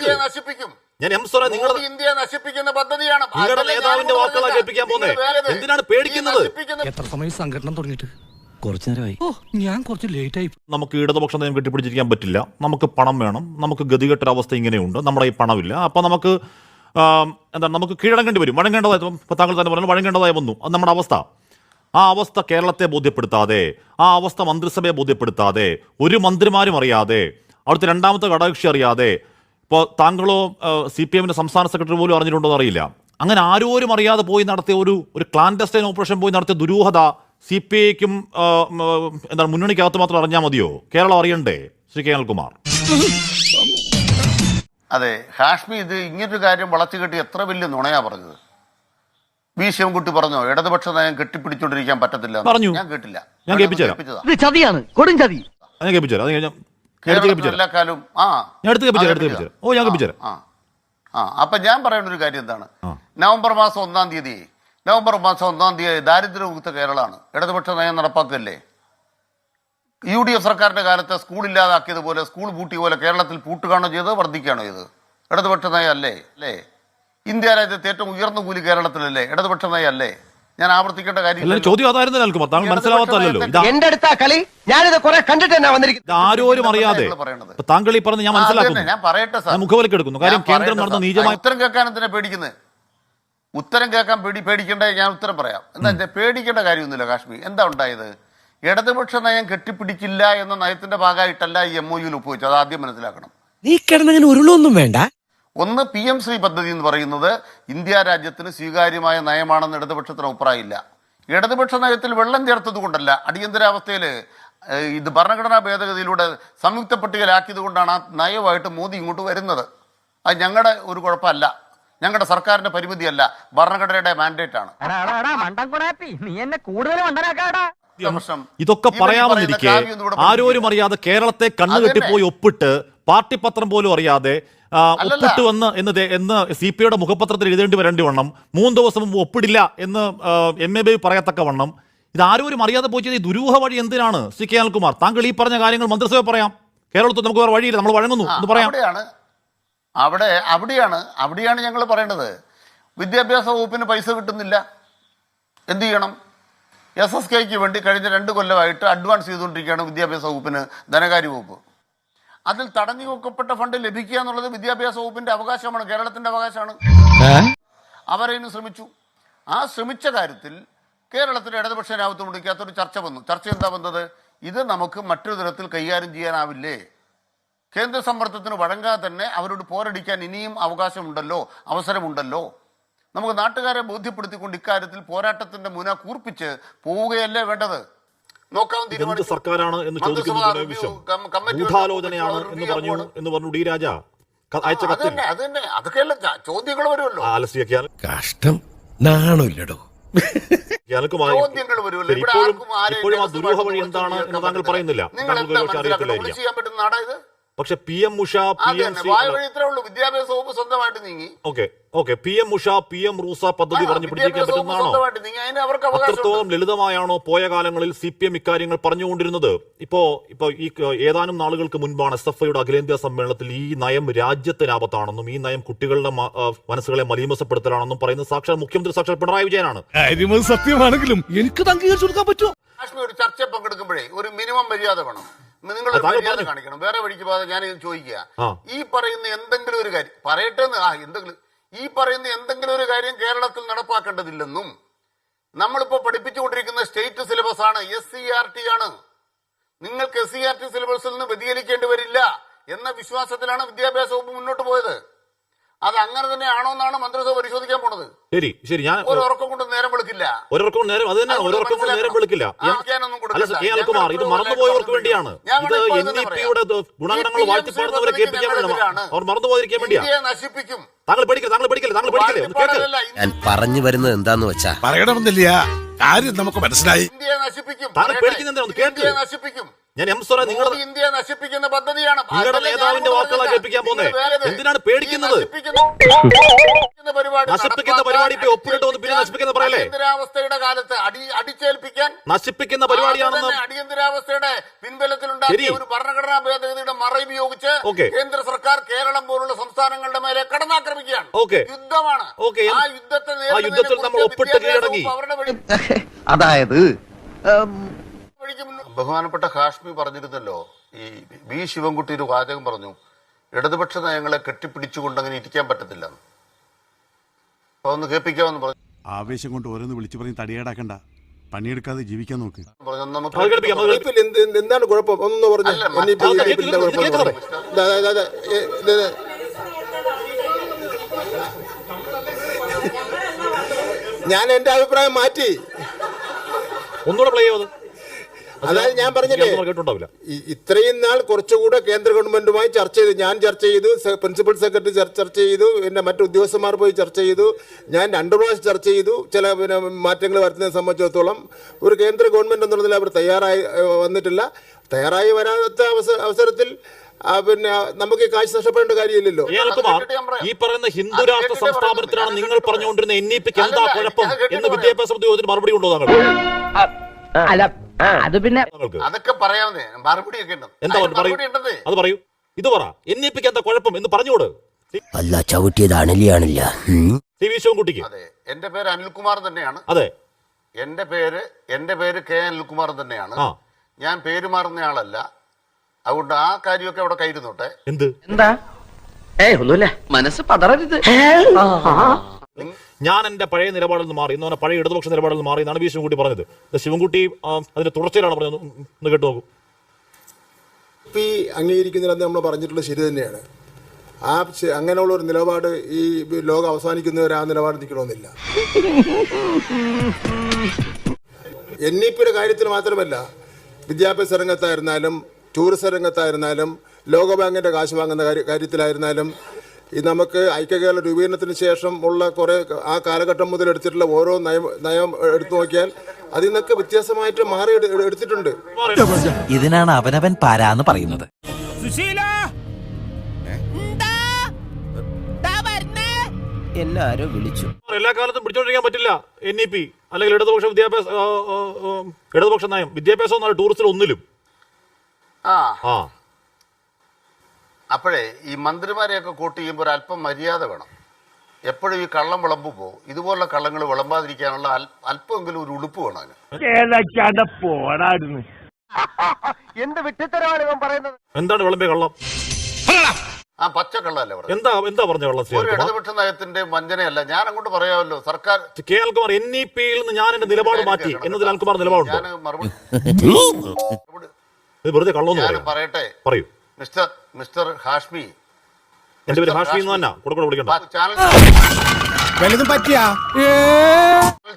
കേൾക്ക് നശിപ്പിക്കും. ഞാൻ എം സ്വര നിങ്ങൾ മോദി ഇന്ത്യയെ നശിപ്പിക്കുന്ന പദ്ധതിയാണ്. നിങ്ങളുടെ നേതാവിന്റെ വാക്കുകളാണ് കേൾപ്പിക്കാൻ പോകുന്നത്. എന്തിനാണ് പേടിക്കുന്നത്? എത്ര സമയം സംഘടന തുടങ്ങിയിട്ട്? കുറച്ചു നേരമായി. ഓ ഞാൻ കുറച്ച് ലേറ്റ് ആയി. നമുക്ക് ഇടതുപക്ഷ നയം കെട്ടിപ്പിടിച്ചിരിക്കാൻ പറ്റില്ല. നമുക്ക് പണം വേണം. നമുക്ക് ഗതികെട്ടൊരവസ്ഥ ഇങ്ങനെയുണ്ട്. നമ്മുടെ ഈ പണമില്ല. അപ്പം നമുക്ക് എന്താ എന്താണ് നമുക്ക് കീഴടങ്ങേണ്ടി വരും. വഴങ്ങേണ്ടതായി താങ്കൾ തന്നെ പറഞ്ഞു വഴങ്ങേണ്ടതായി വന്നു. അത് നമ്മുടെ അവസ്ഥ. ആ അവസ്ഥ കേരളത്തെ ബോധ്യപ്പെടുത്താതെ ആ അവസ്ഥ മന്ത്രിസഭയെ ബോധ്യപ്പെടുത്താതെ ഒരു മന്ത്രിമാരും അറിയാതെ അവിടുത്തെ രണ്ടാമത്തെ ഘടകകക്ഷി അറിയാതെ ഇപ്പോൾ താങ്കളോ സി പി എമ്മിന്റെ സംസ്ഥാന സെക്രട്ടറി പോലും അറിഞ്ഞിട്ടുണ്ടോ എന്ന് അറിയില്ല. അങ്ങനെ ആരോരും അറിയാതെ പോയി നടത്തിയ ഒരു ഒരു ക്ലാൻഡസ്റ്റൈൻ ഓപ്പറേഷൻ പോയി നടത്തിയ ദുരൂഹത സി പി ഐക്കും എന്താണ് മുന്നണിക്കകത്ത് മാത്രം അറിഞ്ഞാൽ മതിയോ? കേരളം അറിയണ്ടേ? ശ്രീ കെ അതെ ഹാഷ്മി ഇത് ഇങ്ങനൊരു കാര്യം വളച്ചു കെട്ടി എത്ര വലിയ നുണയാ പറഞ്ഞത്. വി ശിവൻകുട്ടി പറഞ്ഞോ ഇടതുപക്ഷ നയം കെട്ടിപ്പിടിച്ചോണ്ടിരിക്കാൻ പറ്റത്തില്ല പറഞ്ഞു. ഞാൻ കേട്ടില്ല. ഞാൻ കേൾപ്പിച്ചതാണ് കേൾപ്പിച്ചതാ. ഇത് ചതിയാണ് കൊടും ചതി. അത് ഞാൻ കേൾപ്പിച്ചുതരാം. എല്ലാ കാലവും ആ. ഓ, ഞാൻ. ആ അപ്പൊ ഞാൻ പറയുന്ന ഒരു കാര്യം എന്താണ്? നവംബർ മാസം ഒന്നാം തീയതി നവംബർ മാസം ഒന്നാം തീയതി ദാരിദ്ര്യമുക്ത കേരളമാണ്. ഇടതുപക്ഷ നയം നടപ്പാക്കല്ലേ യു ഡി എഫ് സർക്കാരിന്റെ കാലത്ത് സ്കൂൾ ഇല്ലാതാക്കിയതുപോലെ സ്കൂൾ പൂട്ടിയ പോലെ കേരളത്തിൽ പൂട്ടുകയാണോ ചെയ്തത് വർദ്ധിക്കുകയാണോ ചെയ്തത്. ഇടതുപക്ഷ നയം അല്ലേ? അല്ലേ? ഇന്ത്യ രാജ്യത്തെ ഏറ്റവും ഉയർന്ന കൂലി കേരളത്തിലല്ലേ? ഇടതുപക്ഷ നയം അല്ലേ? ഞാൻ ആവർത്തിക്കേണ്ട കാര്യം ചോദ്യം അതായിരുന്നു അനിൽകുമാർ താങ്കൾ മനസ്സിലാവാത്തല്ലോ എന്റെ അടുത്ത കളി ഞാനിത് കുറെ കണ്ടിട്ട് തന്നെ വന്നിരിക്കുന്നത് ആരോരും അറിയാതെ. താങ്കൾ ഈ പറഞ്ഞ് ഞാൻ മനസ്സിലാക്കുന്നു. ഞാൻ പറയട്ടെ സാർ. മുഖവിലേക്ക് എടുക്കുന്നു. കാര്യം കേന്ദ്രം നടന്ന. നീചമായ ഉത്തരം കേൾക്കാൻ എന്തിനാ പേടിക്കുന്നത് ഉത്തരം കേൾക്കാൻ പേടി പേടിക്കേണ്ട? ഞാൻ ഉത്തരം പറയാം. എന്താ പേടിക്കേണ്ട കാര്യമൊന്നുമില്ല കാശ്മീർ. എന്താ ഉണ്ടായത്? ഇടതുപക്ഷ നയം കെട്ടിപ്പിടിക്കില്ല എന്ന നയത്തിന്റെ ഭാഗമായിട്ടല്ല ഈ എം ഒ യുയിൽ ഒപ്പുവെച്ചു അത് ആദ്യം മനസ്സിലാക്കണം. നീ കിടന്നങ്ങനെ ഉരുളൊന്നും വേണ്ട. ഒന്ന് പി എം ശ്രീ പദ്ധതി എന്ന് പറയുന്നത് ഇന്ത്യ രാജ്യത്തിന് സ്വീകാര്യമായ നയമാണെന്ന് ഇടതുപക്ഷത്തിന് അഭിപ്രായമില്ല. ഇടതുപക്ഷ നയത്തിൽ വെള്ളം ചേർത്തത് കൊണ്ടല്ല അടിയന്തരാവസ്ഥയിൽ ഇത് ഭരണഘടനാ ഭേദഗതിയിലൂടെ സംയുക്ത പട്ടികയിലാക്കിയത് കൊണ്ടാണ് ആ നയമായിട്ട് മോദി ഇങ്ങോട്ട് വരുന്നത്. അത് ഞങ്ങളുടെ ഒരു കുഴപ്പമല്ല. ഞങ്ങളുടെ സർക്കാരിന്റെ പരിമിതിയല്ല. ഭരണഘടനയുടെ മാൻഡേറ്റ് ആണ് മണ്ടൻ കുടാപ്പി നീ എന്നെ കൂടുതൽ മണ്ടനാക്കാടാ. പ്രശ്നം ഇതൊക്കെ പറയാമെന്നിരിക്കെ ആരോരും അറിയാതെ കേരളത്തെ കണ്ണുകെട്ടിപ്പോയി കണ്ണുകെട്ടി പോയി ഒപ്പിട്ട് പാർട്ടി പത്രം പോലും അറിയാതെ ഒപ്പിട്ട് വന്ന് എന്ന് എന്ന് സി പി ഐയുടെ മുഖപത്രത്തിൽ എഴുതേണ്ടി വരേണ്ടി വണ്ണം മൂന്ന് ദിവസം മുമ്പ് ഒപ്പിടില്ല എന്ന് എം എ ബി പറയത്തക്ക വണ്ണം ഇത് ആരോരും അറിയാതെ പോയി ചെയ്ത് ഈ ദുരൂഹ വഴി എന്തിനാണ് സി കെ അനിൽകുമാർ? താങ്കൾ ഈ പറഞ്ഞ കാര്യങ്ങൾ മന്ത്രിസഭ പറയാം. കേരളത്തിൽ നമുക്ക് വേറെ വഴിയില്ല നമ്മൾ വഴങ്ങുന്നു എന്ന് പറയാം. അവിടെ അവിടെയാണ്. അവിടെയാണ് ഞങ്ങൾ പറയേണ്ടത്. വിദ്യാഭ്യാസ വകുപ്പിന് പൈസ കിട്ടുന്നില്ല. എന്ത് ചെയ്യണം? എസ് എസ് കെക്ക് വേണ്ടി കഴിഞ്ഞ രണ്ട് കൊല്ലമായിട്ട് അഡ്വാൻസ് ചെയ്തുകൊണ്ടിരിക്കുകയാണ് വിദ്യാഭ്യാസ വകുപ്പിന് ധനകാര്യ വകുപ്പ്. അതിൽ തടഞ്ഞു വെക്കപ്പെട്ട ഫണ്ട് ലഭിക്കുക എന്നുള്ളത് വിദ്യാഭ്യാസ വകുപ്പിന്റെ അവകാശമാണ് കേരളത്തിന്റെ അവകാശമാണ്. അവരതിന് ശ്രമിച്ചു. ആ ശ്രമിച്ച കാര്യത്തിൽ കേരളത്തിലെ ഇടതുപക്ഷ രാജ്യത്ത് മുടിക്കാത്തൊരു ചർച്ച വന്നു. ചർച്ച എന്താ വന്നത്? ഇത് നമുക്ക് മറ്റൊരു തരത്തിൽ കൈകാര്യം ചെയ്യാനാവില്ലേ? കേന്ദ്ര സമ്മർദ്ദത്തിന് വഴങ്ങാതെ തന്നെ അവരോട് പോരടിക്കാൻ ഇനിയും അവകാശമുണ്ടല്ലോ അവസരമുണ്ടല്ലോ. നമുക്ക് നാട്ടുകാരെ ബോധ്യപ്പെടുത്തിക്കൊണ്ട് ഇക്കാര്യത്തിൽ പോരാട്ടത്തിന്റെ മുന കൂർപ്പിച്ച് പോവുകയല്ലേ വേണ്ടത്? നോക്കാൻ തീരുമാനിച്ചു. സർക്കാരാണ് എന്ന് ചോദിക്കുന്നു മന്ത്രിസഭാ ബിനോയ് review വിശ്വം കം- കമ്മിറ്റി ഗൂഢാലോചനയാണ് എന്ന് പറഞ്ഞു എന്ന് പറഞ്ഞു ഡി രാജ. അയച്ച കത്ത് കത്തിൽ അതൊക്കെയല്ല ചോദ്യങ്ങൾ വരുമല്ലോ. ആലസ്യ കഷ്ടം നാണമില്ലടോ. ഇപ്പോഴും ആർക്കും ആരെയും ഇപ്പോഴും ആ ദുരൂഹ വഴി എന്താണ് എന്ന് താങ്കൾ. പറയുന്നില്ല. താങ്കൾക്ക് എന്താ അറിയത്തില്ലായിരിക്കാം പക്ഷെ P M Usha P M വിദ്യാഭ്യാസ വകുപ്പ് സ്വന്തമായിട്ട് നീങ്ങി. Okay. Okay. P M Usha P M RUSA പദ്ധതി പറഞ്ഞു പിടിച്ചിരിക്കാൻ പറ്റുന്നതാണോ? അത്രത്തോളം ലളിതമായാണോ പോയ കാലങ്ങളിൽ സി പി എം ഇക്കാര്യങ്ങൾ പറഞ്ഞുകൊണ്ടിരുന്നത്? ഇപ്പോ ഇപ്പോ ഈ ഏതാനും നാളുകൾക്ക് മുൻപാണ് എസ് എഫ് ഐയുടെ അഖിലേന്ത്യാ സമ്മേളനത്തിൽ ഈ നയം രാജ്യത്തെ ആപത്താണെന്നും ഈ നയം കുട്ടികളുടെ മനസ്സുകളെ മലീമസപ്പെടുത്തലാണെന്നും പറയുന്ന സാക്ഷാൽ മുഖ്യമന്ത്രി സാക്ഷാൽ പിണറായി വിജയനാണ്. സത്യമാണെങ്കിലും എനിക്ക് അംഗീകരിച്ചു കൊടുക്കാൻ പറ്റുമോ? കാശ്മീർ ഒരു ചർച്ച പങ്കെടുക്കുമ്പോഴേ ഒരു മിനിമം മര്യാദ വേണം. നിങ്ങൾ മര്യാദ കാണിക്കണം. വേറെ വഴിക്ക് പോകാതെ ഞാൻ ഇത് ചോദിക്കുക. ഈ പറയുന്ന എന്തെങ്കിലും ഒരു കാര്യം പറയട്ടെ എന്ന് ആ എന്തെങ്കിലും ഈ പറയുന്ന എന്തെങ്കിലും ഒരു കാര്യം കേരളത്തിൽ നടപ്പാക്കേണ്ടതില്ലെന്നും നമ്മളിപ്പോ പഠിപ്പിച്ചുകൊണ്ടിരിക്കുന്ന സ്റ്റേറ്റ് സിലബസ് ആണ് എസ് സി ആർ ടി ആണ്. നിങ്ങൾക്ക് എസ് സി ആർ ടി സിലബസിൽ നിന്ന് വ്യതിചലിക്കേണ്ടി വരില്ല എന്ന വിശ്വാസത്തിലാണ് വിദ്യാഭ്യാസ വകുപ്പ് മുന്നോട്ട് പോയത്. അത് അങ്ങനെ തന്നെയാണോ എന്നാണ് മന്ത്രിസഭ പരിശോധിക്കാൻ പോണത്. ശരി ശരി ഞാൻ ഒരു ഉറക്കം കൊണ്ട് നേരം വെളുക്കില്ല. ഒരുക്കം നേരം അത് തന്നെ ഒരുക്കം ഒരൊർക്കം കൊണ്ട് നേരം. വിളിക്കില്ല. അല്ല കെ. അൽകുമാർ ഇത് മറന്നുപോയവർക്ക് വേണ്ടിയാണ്. ഞാൻ ഇത് എൻ. ഡി പിയുടെ. ഗുണഗണങ്ങൾ വാഴ്ത്തിപ്പാടുന്നവരെ കേൾപ്പിക്കാൻ വേണ്ടിയാണ്. അവർ മറന്നുപോയിരിക്കാൻ വേണ്ടിയാണ് വേണ്ടിയാ. നശിപ്പിക്കും. താങ്കൾ പഠിക്കില്ല താങ്കൾ പഠിക്കില്ല താങ്കൾ വാഴ്ത്തിപ്പാടല്ല, ഞാൻ പറഞ്ഞു വരുന്നത് എന്താന്ന് വെച്ചാ? പറയണമെന്നില്ല. കാര്യം നമുക്ക് മനസ്സിലായി. നശിപ്പിക്കും. താങ്കൾ? കേൾക്ക്. ഇന്ത്യയെ നശിപ്പിക്കും. ഞാൻ എം സ്വര നിങ്ങളുടെ ഇന്ത്യയെ നശിപ്പിക്കുന്ന പദ്ധതിയാണ് നിങ്ങളുടെ നേതാവിന്റെ വാക്കുകളാ. കേൾപ്പിക്കാൻ പോകുന്നേ. നിങ്ങൾ വേറെ ഇത്. എന്തിനാണ് പേടിക്കുന്നത്? നശിപ്പിക്കുന്ന- പരിപാടി ഇപ്പൊ ഒപ്പിട്ട് വന്ന് പിന്നെ നശിപ്പിക്കുന്ന പറയല്ലേ? അടിയന്തരാവസ്ഥയുടെ കാലത്ത് അടി അടിച്ചേൽപ്പിക്കാൻ നശിപ്പിക്കുന്ന പരിപാടിയാണെന്ന് അടിയന്തരാവസ്ഥയുടെ പിൻബലത്തിലുണ്ടാക്കിയ. ഒരു ഭരണഘടനാ ഭേദഗതിയുടെ മറയുപയോഗിച്ച് കേന്ദ്ര സർക്കാർ കേരളം പോലുള്ള സംസ്ഥാനങ്ങളുടെ മേലെ കടന്നാക്രമിക്കുകയാണ് ഓക്കേ. യുദ്ധമാണ് ഓക്കേ. ആ യുദ്ധത്തെ യുദ്ധത്തിൽ നമ്മൾ ഒപ്പിട്ട് കീഴടങ്ങി. അതായത് ബഹുമാനപ്പെട്ട ഹാഷ്മി പറഞ്ഞിരുന്നല്ലോ ഈ ബി ശിവൻകുട്ടി ഒരു വാചകം പറഞ്ഞു ഇടതുപക്ഷ നയങ്ങളെ കെട്ടിപ്പിടിച്ചുകൊണ്ട് അങ്ങനെ ഇരിക്കാൻ പറ്റത്തില്ല അപ്പൊ ഒന്ന് കേൾപ്പിക്കാമെന്ന് പറഞ്ഞു. ആവേശം കൊണ്ട് ഓരോന്ന് വിളിച്ചു പറഞ്ഞ് തടിയേടാക്കണ്ട. പണിയെടുക്കാതെ ജീവിക്കാൻ നോക്ക്. എന്താണ് കുഴപ്പം? ഒന്ന് പറഞ്ഞു. ഞാൻ എന്റെ അഭിപ്രായം മാറ്റി. ഒന്നുകൂടെ പ്ലേ ചെയ്യത് അതായത് ഞാൻ പറഞ്ഞില്ലേ കേട്ടുണ്ടാവില്ല ഇത്രയും നാൾ കുറച്ചുകൂടെ കേന്ദ്ര ഗവൺമെന്റുമായി ചർച്ച ചെയ്തു. ഞാൻ ചർച്ച ചെയ്തു പ്രിൻസിപ്പൽ സെക്രട്ടറി ചർച്ച ചെയ്തു എന്റെ മറ്റു ഉദ്യോഗസ്ഥന്മാർ പോയി ചർച്ച ചെയ്തു. ഞാൻ രണ്ടു പ്രാവശ്യം ചർച്ച ചെയ്തു. ചില പിന്നെ മാറ്റങ്ങൾ വരുത്തുന്നതിനെ സംബന്ധിച്ചിടത്തോളം ഒരു കേന്ദ്ര ഗവൺമെന്റ് എന്നുള്ളതിൽ അവർ തയ്യാറായി വന്നിട്ടില്ല. തയ്യാറായി വരാത്ത അവസരത്തിൽ പിന്നെ നമുക്ക് ഈ കാശ് നഷ്ടപ്പെടേണ്ട കാര്യമില്ലല്ലോ. ഈ പറയുന്ന ഹിന്ദു രാഷ്ട്ര സംസ്ഥാപനത്തിലാണ് നിങ്ങൾ പറഞ്ഞുകൊണ്ടിരുന്ന എൻ ഇ പിക്ക് എന്താ കുഴപ്പം എന്ന് വിദ്യാഭ്യാസ ഉദ്യോഗത്തിന് മറുപടി ഉണ്ടോ താങ്കൾ അല്ല അത് പിന്നെ അതൊക്കെ പറയാവുന്നേ. മറുപടി ഒക്കെ ഉണ്ട്. എന്താ പറയൂ? അത് പറയൂ. ഇത് പറ. എന്താ കുഴപ്പം എന്ന് പറഞ്ഞോട് അല്ല ചവിട്ടിയത് അണലിയാണില്ല. T V ശിവൻകുട്ടിക്ക്. അതെ. എന്റെ പേര് അനിൽകുമാർ തന്നെയാണ്. അതെ. എന്റെ പേര് എന്റെ പേര് കെ അനിൽകുമാർ തന്നെയാണ്. ഞാൻ പേര് മാറുന്ന ആളല്ല അതുകൊണ്ട് ആ കാര്യമൊക്കെ അവിടെ കയ്യിരുന്നോട്ടെ എന്ത്? എന്താ? ഏ ഒന്നുമില്ല. മനസ്സ് പതറരുത്. ഞാൻ എന്റെ പഴയ നിലപാടിൽ നിന്ന് മാറി. ഇന്ന് പഴയ ഇടതുപക്ഷ നിലപാടിൽ നിന്ന് മാറി എന്നാണ് വി ശിവൻകുട്ടി പറഞ്ഞത്. ശിവൻകുട്ടി അതിന്റെ തുടർച്ചയിലാണ് പറഞ്ഞത്. ഒന്ന് കേട്ടു നോക്കൂ. പി അംഗീകരിക്കുന്നില്ലെന്ന് നമ്മൾ പറഞ്ഞിട്ടുള്ളത് ശരി തന്നെയാണ്. ആ അങ്ങനെയുള്ള ഒരു നിലപാട് ഈ ലോകം അവസാനിക്കുന്നവരെ ആ നിലപാട് നിൽക്കണമെന്നില്ല. എൻ ഇ പിയുടെ കാര്യത്തിൽ മാത്രമല്ല വിദ്യാഭ്യാസ രംഗത്തായിരുന്നാലും ടൂറിസം രംഗത്തായിരുന്നാലും ലോകബാങ്കിന്റെ കാശ് വാങ്ങുന്ന കാര്യ- കാര്യത്തിലായിരുന്നാലും ഈ നമുക്ക് ഐക്യകേരള രൂപീകരണത്തിന് ശേഷം ഉള്ള കുറേ ആ കാലഘട്ടം മുതൽ എടുത്തിട്ടുള്ള ഓരോ നയം നയം എടുത്തു നോക്കിയാൽ അതിൽ നിന്നൊക്കെ വ്യത്യാസമായിട്ട് മാറി എടു- എടുത്തിട്ടുണ്ട്. ഇതിനാണ് അവനവൻ പാരാന്ന് പറയുന്നത്. എല്ലാരും വിളിച്ചു. എല്ലാ കാലത്തും പിടിച്ചോണ്ടിരിക്കാൻ പറ്റില്ല. എൻ ഇ പി അല്ലെങ്കിൽ ഇടതുപക്ഷ വിദ്യാഭ്യാസ ഇടതുപക്ഷ നയം. വിദ്യാഭ്യാസം ടൂറിസ്റ്റിൽ ഒന്നിലും. ആ. ആ. അപ്പോഴേ ഈ മന്ത്രിമാരെയൊക്കെ കൂട്ടി ചെയ്യുമ്പോൾ ഒരു അല്പം മര്യാദ വേണം. എപ്പോഴും ഈ കള്ളം വിളമ്പുമ്പോൾ ഇതുപോലുള്ള കള്ളങ്ങൾ വിളമ്പാതിരിക്കാനുള്ള അല്പമെങ്കിലും ഒരു ഉടുപ്പ് വേണം അതിന്. എന്ത് വിട്ടിത്തരമാണ് പറയുന്നത്? എന്താണ് വിളമ്പിയ കള്ളം? ആ പച്ചക്കള്ളല്ലേ പറഞ്ഞു എന്താ എന്താ പറഞ്ഞ ഒരു ഇടതുപക്ഷ നയത്തിന്റെ വഞ്ചനയല്ല. ഞാൻ അങ്ങോട്ട് പറയാമല്ലോ. സർക്കാർ കെ അൽകുമാർ എൻ ഇ പിയിൽ നിന്ന് ഞാൻ എന്റെ നിലപാട് മാറ്റി. എന്നതിൽ അൽകുമാർ നിലപാടുണ്ടോ? ഞാൻ വെറുതെ കള്ളമെന്ന് ഞാൻ പറയട്ടെ. പറയൂ. Mister mister Hashmi. എന്റെ പേര് ഹാഷ്മി എന്ന് തന്നെ? കൂടെ കൂടെ വിളിക്കണ്ട. ചാനൽ വലുതും പറ്റിയാ?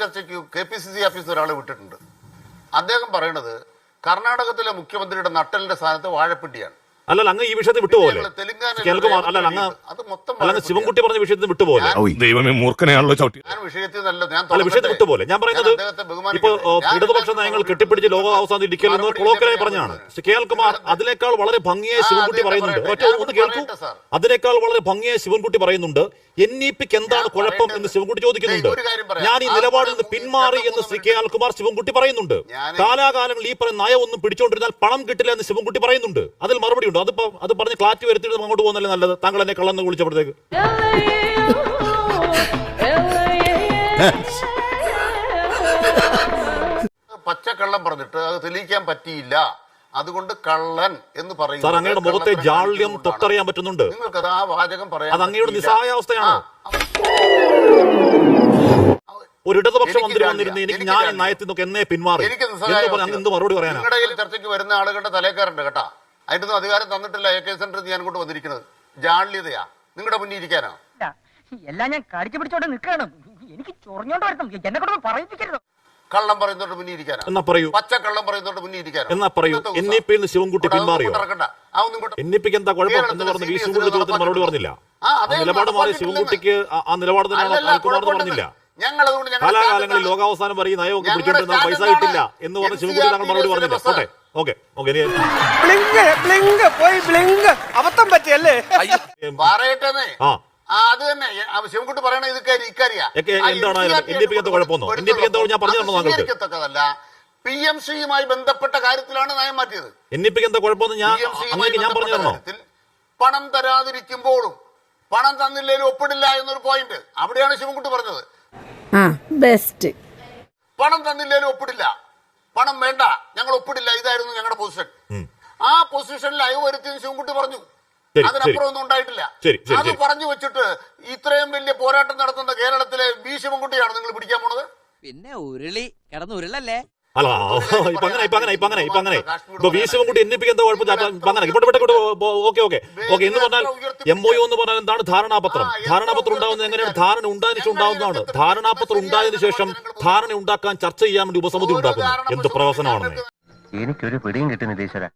ചർച്ചയ്ക്ക് കെ പി സി സി ഓഫീസിൽ ഒരാളെ വിട്ടിട്ടുണ്ട്. അദ്ദേഹം പറയണത് കർണാടകത്തിലെ മുഖ്യമന്ത്രിയുടെ നട്ടലിന്റെ സ്ഥാനത്ത് വാഴപ്പിണ്ടിയാണ്. അല്ലല്ല അങ്ങ് ഈ വിഷയത്തിൽ വിട്ടുപോലെ ഞങ്ങൾ അല്ല അങ്ങ് അല്ല ശിവൻകുട്ടി പറഞ്ഞ വിഷയത്തിൽ വിട്ടുപോലെ ദൈവമേ മൂർഖനെയാണല്ലോ ചവിട്ടി. അല്ല വിഷയത്തിൽ വിട്ടുപോലെ ഞാൻ പറയുന്നത് ഇപ്പൊ ഞാൻ ഇടതുപക്ഷ നയങ്ങൾ കെട്ടിപ്പിടിച്ച് ലോക അവസാനം ഇരിക്കലെന്ന് കൊളോക്കലായി പറഞ്ഞാണ്. കേൾക്കുമാർ അതിനേക്കാൾ വളരെ ഭംഗിയായി ശിവൻകുട്ടി പറയുന്നുണ്ട്. ഒറ്റ ഒന്ന് കേൾക്കൂ. സാർ. അതിനേക്കാൾ വളരെ ഭംഗിയായി ശിവൻകുട്ടി പറയുന്നുണ്ട്. എൻ ഇ പിക്ക് എന്താണ് കുഴപ്പം എന്ന് ശിവൻകുട്ടി ചോദിക്കുന്നുണ്ട്. ഞാൻ ഈ നിലപാടിൽ നിന്ന് പിന്മാറി എന്ന് ശ്രീ കെ അൽകുമാർ ശിവൻകുട്ടി പറയുന്നുണ്ട്. കാലാകാലങ്ങൾ കാലാകാലങ്ങളിൽ ഈ പറയുന്ന നയം ഒന്നും പിടിച്ചോണ്ടിരുന്നാൽ പണം കിട്ടില്ല എന്ന് ശിവൻകുട്ടി പറയുന്നുണ്ട്. അതിൽ മറുപടി ഉണ്ട്. അതിപ്പോ അത് പറഞ്ഞ് ക്ലാറ്റ് വരുത്തിയിട്ട് അങ്ങോട്ട് പോകുന്നല്ലേ നല്ലത്? താങ്കൾ എന്നെ കള്ളെന്ന് വിളിച്ചപ്പോഴത്തേക്ക്. പച്ചക്കള്ളം പറഞ്ഞിട്ട് അത് തെളിയിക്കാൻ പറ്റിയില്ല. അതുകൊണ്ട് കള്ളൻ എന്ന് പറയുന്നത് സാർ അങ്ങയുടെ മുഖത്തെ ജാള്യം തൊട്ടറിയാൻ പറ്റുന്നുണ്ട്. നിങ്ങൾക്കത് ആ വാചകം പറയാം അത് അങ്ങയുടെ നിസ്സഹായാവസ്ഥയാണ്? ഒരു ഇടതുപക്ഷ മന്ത്രി വന്നിരുന്നു എനിക്ക് ഞാൻ. നയത്തിൽ നിന്നൊക്കെ എന്നേ പിന്മാറി എന്ത് മറുപടി പറയാനാ? ചർച്ചയ്ക്ക് വരുന്ന ആളുകളുടെ തലേക്കാരുണ്ട് കേട്ടാ. അതിനൊന്നും അധികാരം തന്നിട്ടില്ല എ കെ സെന്ററിൽ ഞാൻ കൊണ്ട് വന്നിരിക്കുന്നത്. ജാള്യതയാ. നിങ്ങളുടെ മുന്നിൽ ഇരിക്കാനാ? എല്ലാം ഞാൻ കടിച്ചു പിടിച്ചോണ്ട് നിൽക്കണം എനിക്ക് ചൊറിഞ്ഞോണ്ട് വരണം എന്നെ കൊണ്ട് പറയിപ്പിക്കരുത്. കള്ളം പറയുന്നവരുടെ മുന്നിൽ ഇരിക്കാനാ. എന്നാ പറയൂ? പച്ച കള്ളം പറയുന്നവരുടെ മുന്നിൽ ഇരിക്കാനാ. എന്നാ പറയൂ? എൻ ഇ പിയിൽ നിന്ന് ശിവൻകുട്ടി പിന്മാറിയോ? എൻ ഇ പിക്ക് എന്താ കുഴപ്പം? എന്ന് പറഞ്ഞ് വി ശിവൻകുട്ടി ചോദ്യത്തിന് മറുപടി പറഞ്ഞില്ല. ആ, നിലപാട് മാറി ശിവൻകുട്ടിക്ക് ആ- നിലപാട് കുഴപ്പമുണ്ടെന്ന്. പറഞ്ഞില്ല ഞങ്ങൾ അതുകൊണ്ട് ഞങ്ങളുടെ കാലാകാലങ്ങളിൽ ലോകാവസാനം വരെ ഈ നയമൊക്കെ പിടിച്ചോണ്ടിരുന്ന പൈസ കിട്ടില്ല. എന്ന് പറഞ്ഞ് ശിവൻകുട്ടി താങ്കൾ മറുപടി പറഞ്ഞില്ല. Okay okay okay blink blink പോയി ബ്ലിങ്ക്. അബദ്ധം പറ്റിയല്ലേ? പറയട്ടെ ആ, അത് തന്നെ. ശിവൻകുട്ടി പറയണ ഇത് കാര്യം ഇക്കാര്യ? സ്വീകരിക്കത്തക്കതല്ല പി എം സിയുമായി ബന്ധപ്പെട്ട കാര്യത്തിലാണ് നയം മാറ്റിയത്. പണം തരാതിരിക്കുമ്പോഴും പണം തന്നില്ലേലും ഒപ്പിടില്ല എന്നൊരു പോയിന്റ് അവിടെയാണ് ശിവൻകുട്ടി പറഞ്ഞത്. ആ ബെസ്റ്റ് പണം തന്നില്ലേലും ഒപ്പിടില്ല. പണം വേണ്ട. ഞങ്ങൾ ഒപ്പിടില്ല. ഇതായിരുന്നു ഞങ്ങളുടെ പൊസിഷൻ ആ പൊസിഷനിൽ അയവ് വരുത്തിയെന്ന് ശിവൻകുട്ടി പറഞ്ഞു. അതിനപ്പുറം. ഒന്നും ഉണ്ടായിട്ടില്ല. അത് പറഞ്ഞു വെച്ചിട്ട് ഇത്രയും വലിയ പോരാട്ടം നടത്തുന്ന കേരളത്തിലെ ബി ശിവൻകുട്ടിയാണ് നിങ്ങൾ പിടിക്കാൻ പോണത്? പിന്നെ ഉരുളി. കിടന്ന് ഉരുളല്ലേ? അല്ല ഇപ്പൊ അങ്ങനെ ഇപ്പൊ അങ്ങനെ ഇപ്പൊ അങ്ങനെ ഇപ്പൊ അങ്ങനെ. ഇപ്പൊ വി ശിവൻകുട്ടി എൻ ഇ പിക്ക് എന്താ കുഴപ്പം? ഇപ്പൊ അങ്ങനെ ഇവിടെ ഇവിടെ ഓക്കെ ഓക്കെ. ഓക്കെ എന്ന് പറഞ്ഞാൽ എം ഒ യു എന്ന് പറഞ്ഞാൽ എന്താണ്? ധാരണാപത്രം. ധാരണാപത്രം ഉണ്ടാവുന്നത് എങ്ങനെയാണ്? ധാരണ ഉണ്ടായതിനു ശേഷം ഉണ്ടാവുന്നതാണ്. ധാരണാപത്രം ഉണ്ടായതിനു ശേഷം ധാരണ ഉണ്ടാക്കാൻ ചർച്ച ചെയ്യാൻ വേണ്ടി ഉപസമിതി ഉണ്ടാക്കുന്നു. എന്ത് എനിക്കൊരു പിടിയും കിട്ടുന്നില്ല ഈശ്വര.